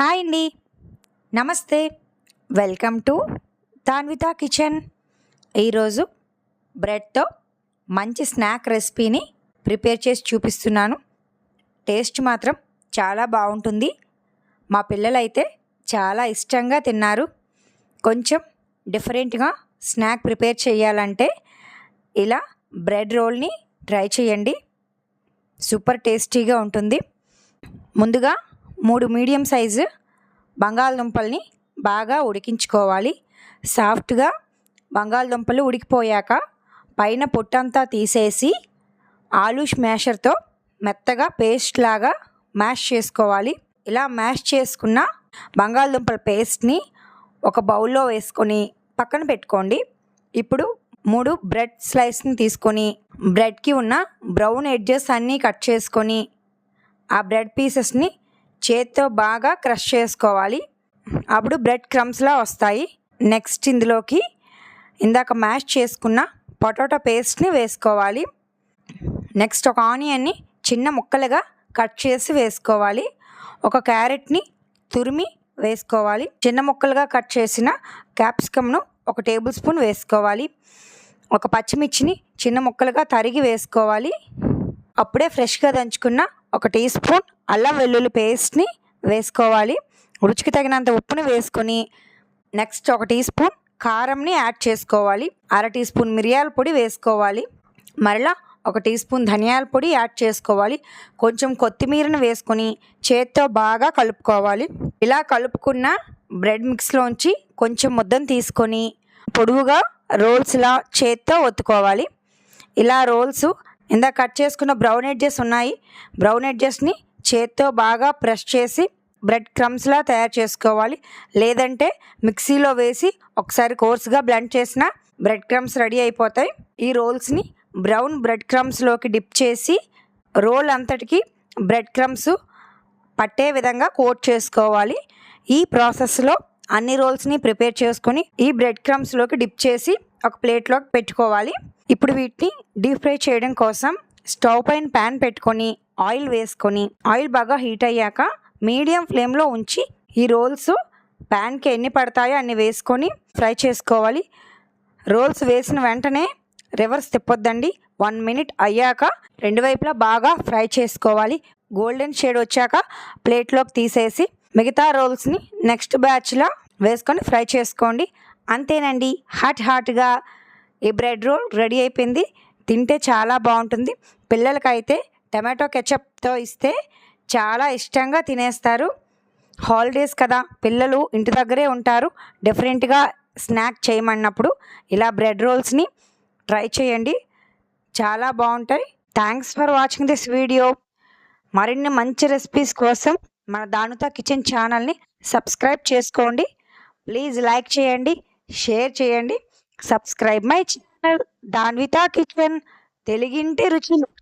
Hi అండి. నమస్తే. Welcome to Tanvitha kitchen. ఈరోజు బ్రెడ్తో మంచి స్నాక్ రెసిపీని ప్రిపేర్ చేసి చూపిస్తున్నాను. టేస్ట్ మాత్రం చాలా బాగుంటుంది. మా పిల్లలైతే చాలా ఇష్టంగా తిన్నారు. కొంచెం డిఫరెంట్గా స్నాక్ ప్రిపేర్ చేయాలంటే ఇలా బ్రెడ్ రోల్ని ట్రై చేయండి. సూపర్ టేస్టీగా ఉంటుంది. ముందుగా మూడు మీడియం సైజు బంగాళదుంపల్ని బాగా ఉడికించుకోవాలి. సాఫ్ట్గా బంగాళదుంపలు ఉడికిపోయాక పైన పొట్టంతా తీసేసి ఆలు స్మాషర్తో మెత్తగా పేస్ట్ లాగా మ్యాష్ చేసుకోవాలి. ఇలా మ్యాష్ చేసుకున్న బంగాళదుంపల పేస్ట్ని ఒక బౌల్లో వేసుకొని పక్కన పెట్టుకోండి. ఇప్పుడు మూడు బ్రెడ్ స్లైస్ని తీసుకొని బ్రెడ్కి ఉన్న బ్రౌన్ ఎడ్జెస్ అన్నీ కట్ చేసుకొని ఆ బ్రెడ్ పీసెస్ని చేత్తో బాగా క్రష్ చేసుకోవాలి. అప్పుడు బ్రెడ్ క్రమ్స్లా వస్తాయి. నెక్స్ట్ ఇందులోకి ఇందాక మ్యాష్ చేసుకున్న పొటాటో పేస్ట్ని వేసుకోవాలి. నెక్స్ట్ ఒక ఆనియన్ని చిన్న ముక్కలుగా కట్ చేసి వేసుకోవాలి. ఒక క్యారెట్ని తురిమి వేసుకోవాలి. చిన్న ముక్కలుగా కట్ చేసిన క్యాప్సికమ్ను ఒక టేబుల్ స్పూన్ వేసుకోవాలి. ఒక పచ్చిమిర్చిని చిన్న ముక్కలుగా తరిగి వేసుకోవాలి. అప్పుడే ఫ్రెష్గా దంచుకున్న ఒక టీ స్పూన్ అల్లం వెల్లుల్లి పేస్ట్ని వేసుకోవాలి. రుచికి తగినంత ఉప్పుని వేసుకొని నెక్స్ట్ ఒక టీ స్పూన్ కారంని యాడ్ చేసుకోవాలి. అర టీ స్పూన్ మిరియాల పొడి వేసుకోవాలి. మరలా ఒక టీ స్పూన్ ధనియాల పొడి యాడ్ చేసుకోవాలి. కొంచెం కొత్తిమీరను వేసుకొని చేత్తో బాగా కలుపుకోవాలి. ఇలా కలుపుకున్న బ్రెడ్ మిక్స్లోంచి కొంచెం ముద్దను తీసుకొని పొడువుగా రోల్స్లా చేత్తో ఒత్తుకోవాలి. ఇలా రోల్స్ ఇందాక కట్ చేసుకున్న బ్రౌన్ ఎడ్జెస్ ఉన్నాయి. బ్రౌన్ ఎడ్జెస్ని చేత్తో బాగా ప్రెస్ చేసి బ్రెడ్ క్రమ్స్లా తయారు చేసుకోవాలి. లేదంటే మిక్సీలో వేసి ఒకసారి కోర్స్గా బ్లెండ్ చేసిన బ్రెడ్ క్రమ్స్ రెడీ అయిపోతాయి. ఈ రోల్స్ని బ్రౌన్ బ్రెడ్ క్రమ్స్లోకి డిప్ చేసి రోల్ అంతటికి బ్రెడ్ క్రమ్స్ పట్టే విధంగా కోట్ చేసుకోవాలి. ఈ ప్రాసెస్లో అన్ని రోల్స్ని ప్రిపేర్ చేసుకొని ఈ బ్రెడ్ క్రమ్స్లోకి డిప్ చేసి ఒక ప్లేట్లోకి పెట్టుకోవాలి. ఇప్పుడు వీటిని డీప్ ఫ్రై చేయడం కోసం స్టవ్ పైన ప్యాన్ పెట్టుకొని ఆయిల్ వేసుకొని ఆయిల్ బాగా హీట్ అయ్యాక మీడియం ఫ్లేమ్లో ఉంచి ఈ రోల్స్ ప్యాన్కి ఎన్ని పడతాయో అన్ని వేసుకొని ఫ్రై చేసుకోవాలి. రోల్స్ వేసిన వెంటనే రివర్స్ తిప్పొద్దండి. వన్ మినిట్ అయ్యాక రెండు వైపులా బాగా ఫ్రై చేసుకోవాలి. గోల్డెన్ షేడ్ వచ్చాక ప్లేట్లోకి తీసేసి మిగతా రోల్స్ని నెక్స్ట్ బ్యాచ్లో వేసుకొని ఫ్రై చేసుకోండి. అంతేనండి. హాట్ హాట్గా ఈ బ్రెడ్ రోల్ రెడీ అయిపోయింది. తింటే చాలా బాగుంటుంది. పిల్లలకైతే టమాటో కెచప్తో ఇస్తే చాలా ఇష్టంగా తినేస్తారు. హాలిడేస్ కదా పిల్లలు ఇంటి దగ్గరే ఉంటారు. డిఫరెంట్గా స్నాక్ చేయమన్నప్పుడు ఇలా బ్రెడ్ రోల్స్ని ట్రై చేయండి. చాలా బాగుంటాయి. Thanks for watching this video. మరిన్ని మంచి రెసిపీస్ కోసం మన దానుతో కిచెన్ ఛానల్ని సబ్స్క్రైబ్ చేసుకోండి. ప్లీజ్ లైక్ చేయండి. షేర్ చేయండి. Subscribe my channel. Tanvitha kitchen. తెలుగింటి రుచులు.